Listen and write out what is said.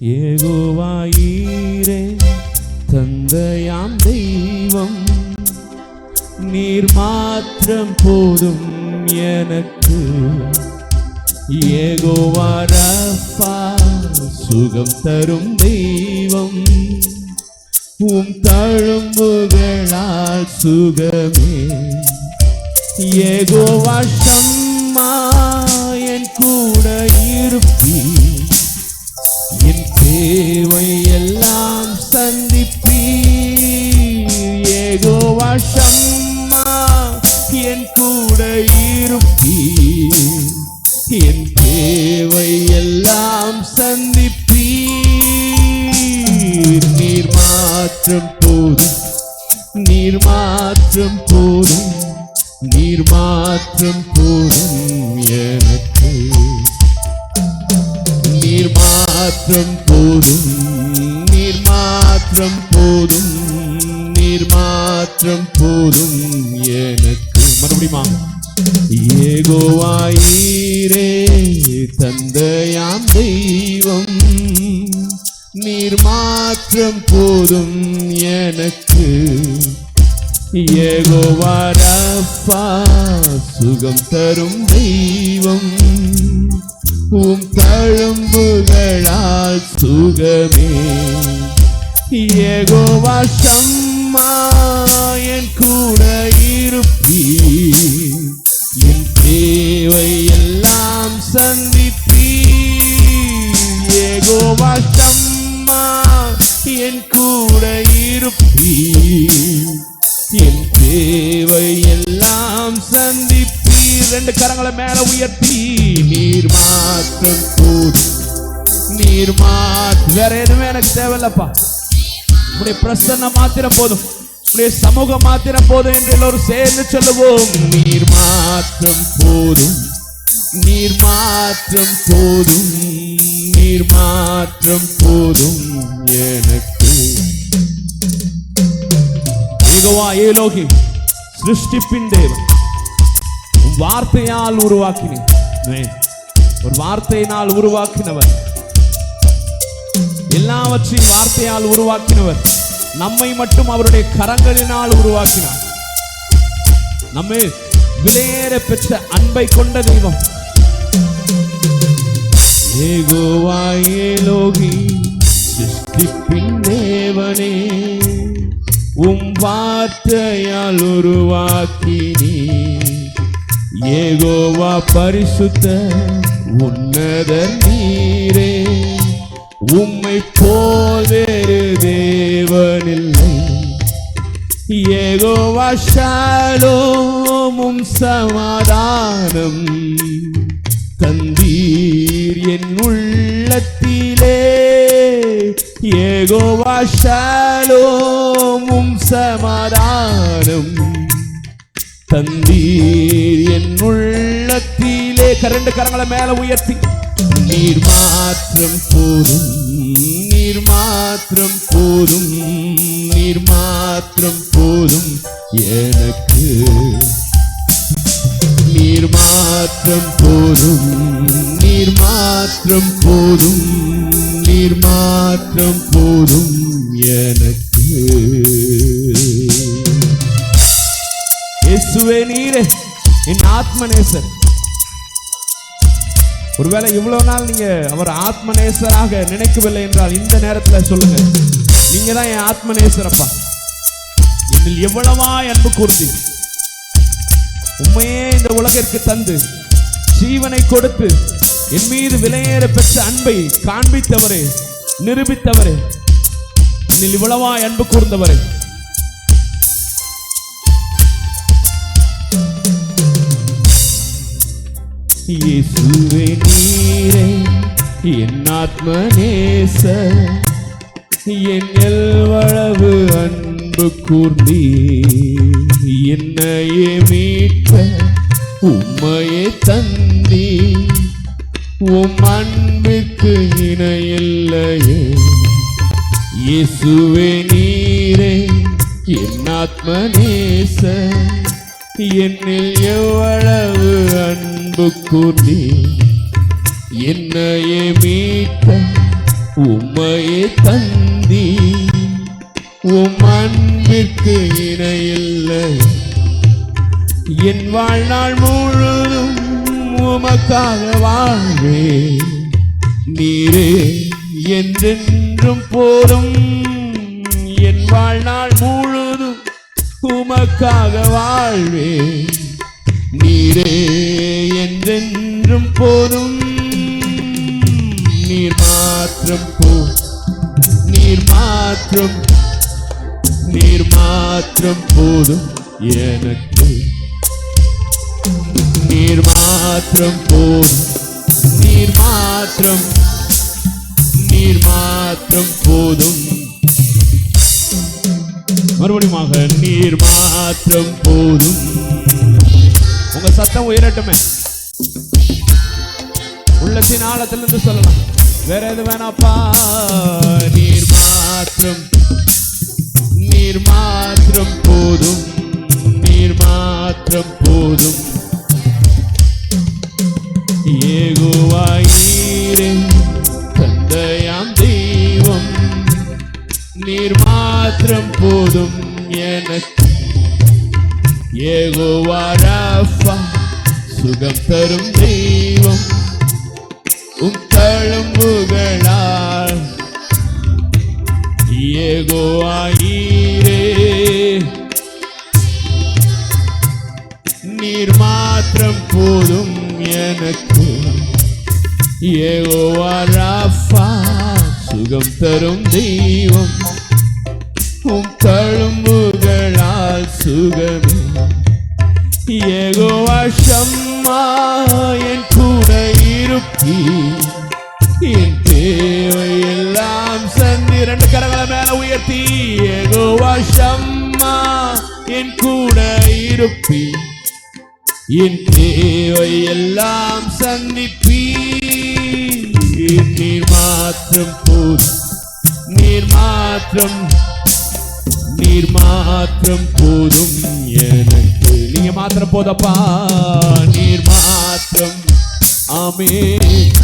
ஏகோவாயீரே தந்தையாம் தெய்வம் நீர் மாத்திரம் போதும் எனக்கு. ஏகோவாரப்பா சுகம் தரும் தெய்வம் உம் தழும்புகளால் சுகமே. ஏகோவா சம்மா என் கூட இருப்பீர். என் தேவை எல்லாம் சந்திப்பீர். நீர் மாற்றம் போதும். நீர் மாற்றம் போதும். நீர் மாற்றம் போதும் எனக்கு. நீர் மாற்றம் போதும். ஏகோவாயிரே தந்தையாம் தெய்வம். நீர் மாற்றம் போதும் எனக்கு. ஏகோவாரப்பா சுகம் தரும் தெய்வம். உம் தழும்புகளால் சுகமே. ஏகோவா சம்மா என் கூட எல்லாம் ஏகோவா சம்மா என் கூட இருப்பீ என் தேவை எல்லாம் சந்திப்பீர். ரெண்டு கரங்களை மேல உயர்த்தி நீர் மாற்றம் போதும். நீர் மாற்ற வேற எதுவுமே எனக்கு தேவையில்லப்பா. உடைய பிரசன்ன மாத்திரம் போதும். உடைய சமூகம் மாத்திரம் போதும் என்று எல்லோரும் சேர்ந்து சொல்லுவோம். நீர் மாற்றம் போதும். நீர் மாற்றம் போதும் நீர் மாற்றம் போதும் எனக்கு. யெகோவா ஏலோகி சிருஷ்டிப்பின் தேவன். வார்த்தையால் உருவாக்கினேன் ஒரு வார்த்தையினால் உருவாக்கினவர். எல்லாவற்றையும் வார்த்தையால் உருவாக்கினவர். நம்மை மட்டும் அவருடைய கரங்களினால் உருவாக்கினார். நம்மை விலையேற பெற்ற அன்பை கொண்ட தெய்வம். யெகோவா ஏலோகி சிருஷ்டிப்பின் தேவனே உம் வார்த்தையால் உருவாக்கினீ ஏகோவா பரிசுத்த உன்னத நீரே உம்மை போல் தேவனில்லை. ஏகோவா ஷாலோமும் சமாதானம் தந்தீர். என் உள்ளத்திலே ஏகோவா ஷாலோமும் சமாதானம். தந்தீர் என் உள்ளத்திலே. கரண்டு கரங்களை மேல உயர்த்தி. நீர் மாற்றம் போதும் நீர் மாற்றம் போதும் நீர் மாற்றம் போதும் எனக்கு. நீர் மாற்றம் போதும். மாற்றம் போதும் நீர் மாற்றம் போதும் எனக்கு. இயேசுவே நீரே என் ஆத்மநேசர் ஒருவேளை இவ்வளவு நாள் நீங்க அவர் ஆத்மநேசராக நினைக்கவில்லை என்றால் இந்த நேரத்தில் சொல்லுங்க. நீங்க தான் என் ஆத்மநேசரப்பா என்னில் எவ்வளவா அன்பு கூர்ந்தீர் உண்மையே இந்த உலகிற்கு தந்து ஜீவனை கொடுத்து என் மீது விலையேற பெற்ற அன்பை காண்பித்தவரே நிரூபித்தவரே என்னில் இவ்வளவா அன்பு கூர்ந்தவரே. இயேசுவே நீரே என் ஆத்மநேச என் எல்வளவு அன்பு கூர்ந்தீ என்னையே மீட்க உம்மையே தந்தீ உம் அன்பிற்கு இணையில்லையே. இயேசுவே நீரே என் ஆத்ம நேச என்னில் எவ்வளவு அன்பு கூட்டி என்னையே மீட்ட உம்மையே தந்தி உம் அன்பிற்கு இணையில்லை என் வாழ்நாள் முழுதும் உமக்காக வாழ்வே நீரே என்றென்றும் போதும். என் வாழ்நாள் முழுதும் உமக்காக வாழ்வே நீரே என்றென்றும் போதும். நீர் மாற்றம் போ. நீர் மாற்றம் நீர் மாற்றம் போதும். எனக்கு மாத்திரம் மாற்றம் போதும். நீர் மாற்றம் நீர் மாற்றம் போதும். மறுபடியுமாக நீர் மாற்றம் போதும். உங்க சத்தம் உயரட்டுமே. உள்ளத்தின் ஆழத்திலிருந்து சொல்லலாம். வேற எது வேணாப்பா. நீர் மாற்றம் நீர் மாற்றம் போதும். நீர் மாற்றம் போதும். ஏகுவாயிரே தந்தையாம் தெய்வம் நீர் மாத்திரம் போதும் எனக்கு ஏகோவா ராஃபா சுகம் தரும் தெய்வம் உம் தழும்புகளால் ஏகோவாயிரே நீர் மாத்திரம் போதும் எனக்கு ஏகோவா ராஃபா சுகம் தரும் தெய்வம். உம் தழும்புகளால் சுகமே. ஏகோவா ஷம்மா என் கூட இருப்பி. என் தேவை எல்லாம் சந்தி ரெண்டு கரங்களை மேல உயர்த்தி. ஏகோவா ஷம்மா என் கூட இருப்பி. என் தேவை எல்லாம் சந்திப்பீ நீர் மாற்றம் போதும். நீர் மாற்றம் நீர் மாற்றம் போதும் எனக்கு. நீங்க மாத்திரம் போதப்பா நீர் மாற்றம் ஆமே ஆமே.